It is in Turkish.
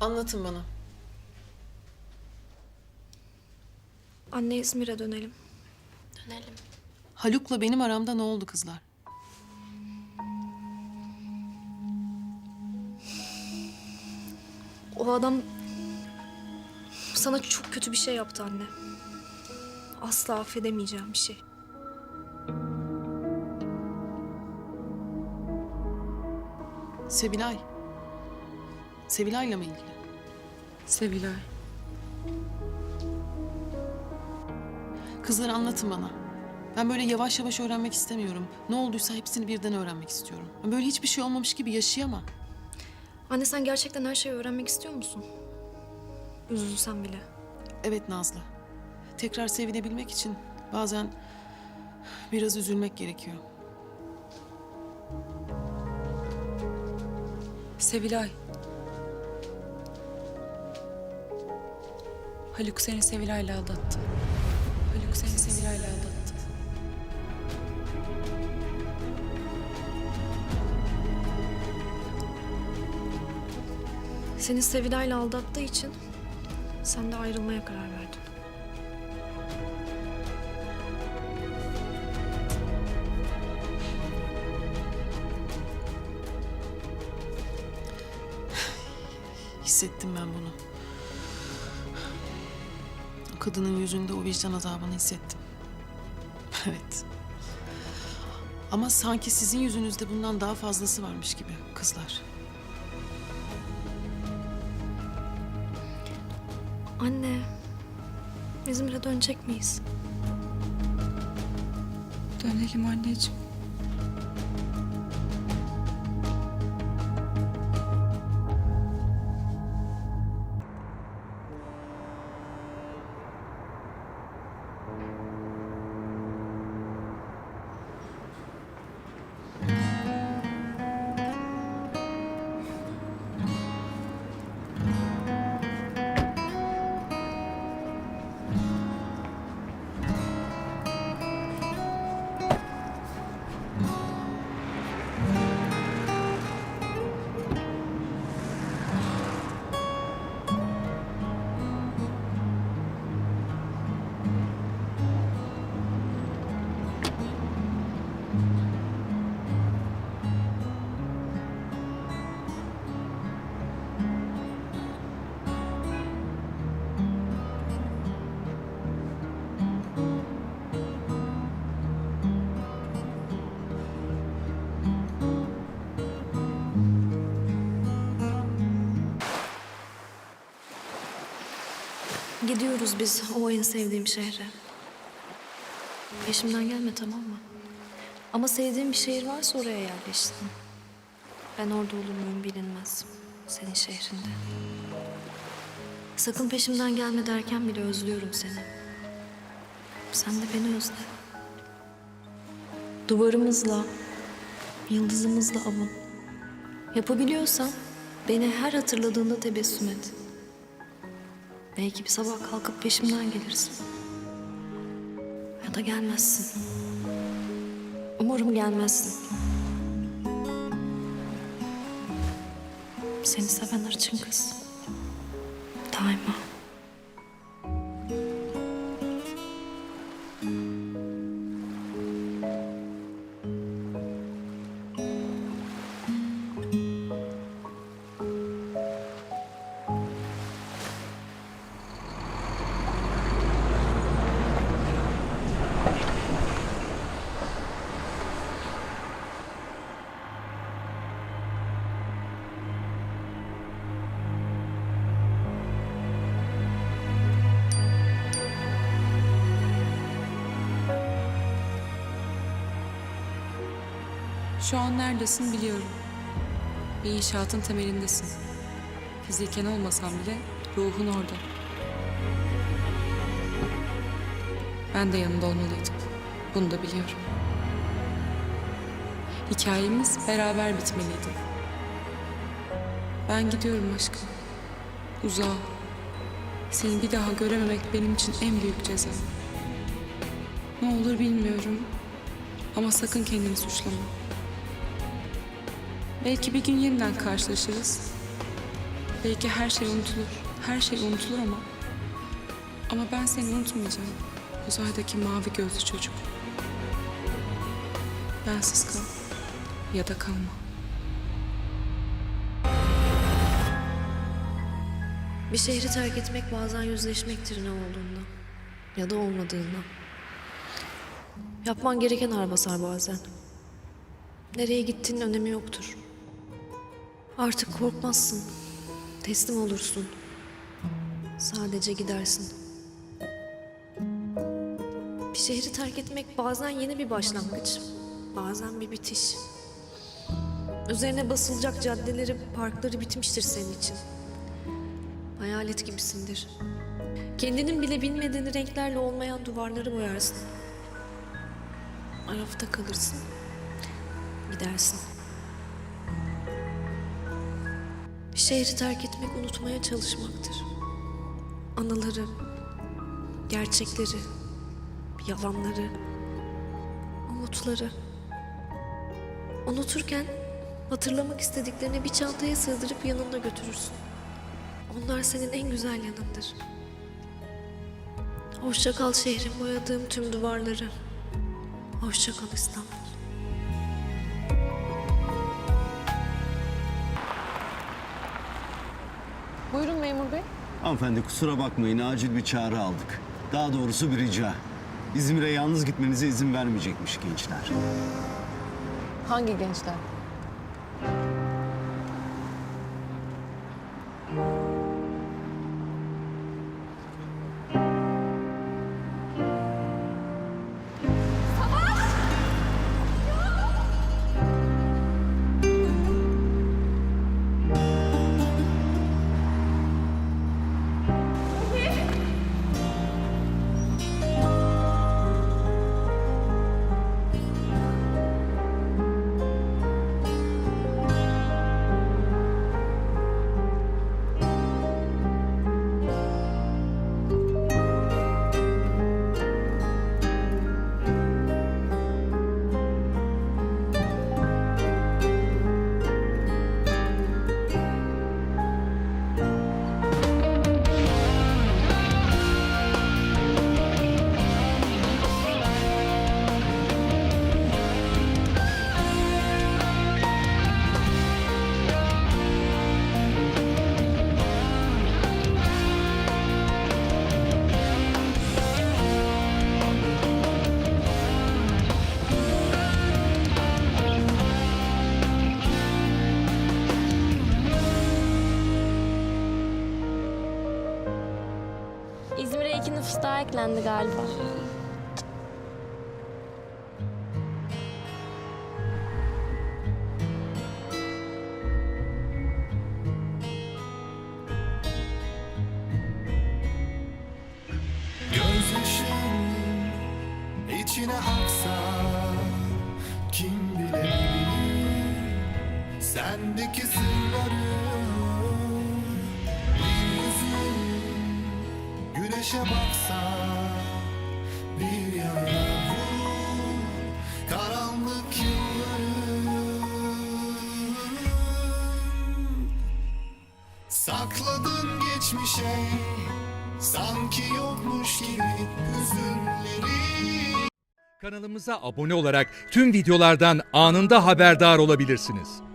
Anlatın bana. Anne İzmir'e dönelim. Dönelim. Haluk'la benim aramda ne oldu kızlar? O adam sana çok kötü bir şey yaptı anne. Asla affedemeyeceğim bir şey. Sevilay. Sevilay'la mı ilgili? Sevilay. Kızlar anlatın bana. Ben böyle yavaş yavaş öğrenmek istemiyorum. Ne olduysa hepsini birden öğrenmek istiyorum. Ben Böyle hiçbir şey olmamış gibi yaşayamam. Anne sen gerçekten her şeyi öğrenmek istiyor musun? Üzülsen bile. Evet Nazlı. Tekrar sevinebilmek için bazen biraz üzülmek gerekiyor. Sevilay. Haluk seni Sevilay'la aldattı. Haluk seni Sevilay'la aldattı. Seni Sevilay'la aldattığı için sen de ayrılmaya karar verdin. Hissettim ben bunu. Kadının yüzünde o vicdan azabını hissettim. Evet. Ama sanki sizin yüzünüzde bundan daha fazlası varmış gibi kızlar. Anne, İzmir'e dönecek miyiz? Dönelim anneciğim. Gidiyoruz biz o en sevdiğim şehre. Peşimden gelme tamam mı? Ama sevdiğim bir şehir varsa oraya yerleşsin. Ben orada olur muyum bilinmez. Senin şehrinde. Sakın peşimden gelme derken bile özlüyorum seni. Sen de beni özle. Duvarımızla, yıldızımızla avun. Yapabiliyorsan beni her hatırladığında tebessüm et. Belki bir sabah kalkıp peşimden gelirsin. Ya da gelmezsin. Umarım gelmezsin. Seni seven hırçın kız. Daima. Şu an neredesin biliyorum. Bir inşaatın temelindesin. Fiziken olmasan bile ruhun orada. Ben de yanında olmalıydım. Bunu da biliyorum. Hikayemiz beraber bitmeliydi. Ben gidiyorum aşkım. Uzağa. Seni bir daha görememek benim için en büyük ceza. Ne olur bilmiyorum. Ama sakın kendini suçlama. Belki bir gün yeniden karşılaşırız. Belki her şey unutulur. Her şey unutulur ama... Ama ben seni unutmayacağım. Uzaydaki mavi gözlü çocuk. Bensiz kal. Ya da kalma. Bir şehri terk etmek bazen yüzleşmektir ne olduğunda ya da olmadığında. Yapman gereken ağır bazen. Nereye gittiğinin önemi yoktur. Artık korkmazsın. Teslim olursun. Sadece gidersin. Bir şehri terk etmek bazen yeni bir başlangıç, bazen bir bitiş. Üzerine basılacak caddeleri, parkları bitmiştir senin için. Hayalet gibisindir. Kendinin bile bilmediğin renklerle olmayan duvarları boyarsın. Arafta kalırsın. Gidersin. Şehri terk etmek unutmaya çalışmaktır. Anıları, gerçekleri, yalanları, umutları. Unuturken hatırlamak istediklerini bir çantaya sığdırıp yanında götürürsün. Onlar senin en güzel yanındır. Hoşça kal şehrim boyadığım tüm duvarları. Hoşça kal İstanbul. Buyurun memur bey. Hanımefendi kusura bakmayın acil bir çağrı aldık. Daha doğrusu bir rica. İzmir'e yalnız gitmenize izin vermeyecekmiş gençler. Hangi gençler? İzmir'e iki nüfus daha eklendi galiba. İçine aksa kim bilebilir sendeki sırları güneşe baksa bir yana vur karanlık yılları sakladın geçmişe Sanki yokmuş gibi hüzünleri Kanalımıza abone olarak tüm videolardan anında haberdar olabilirsiniz.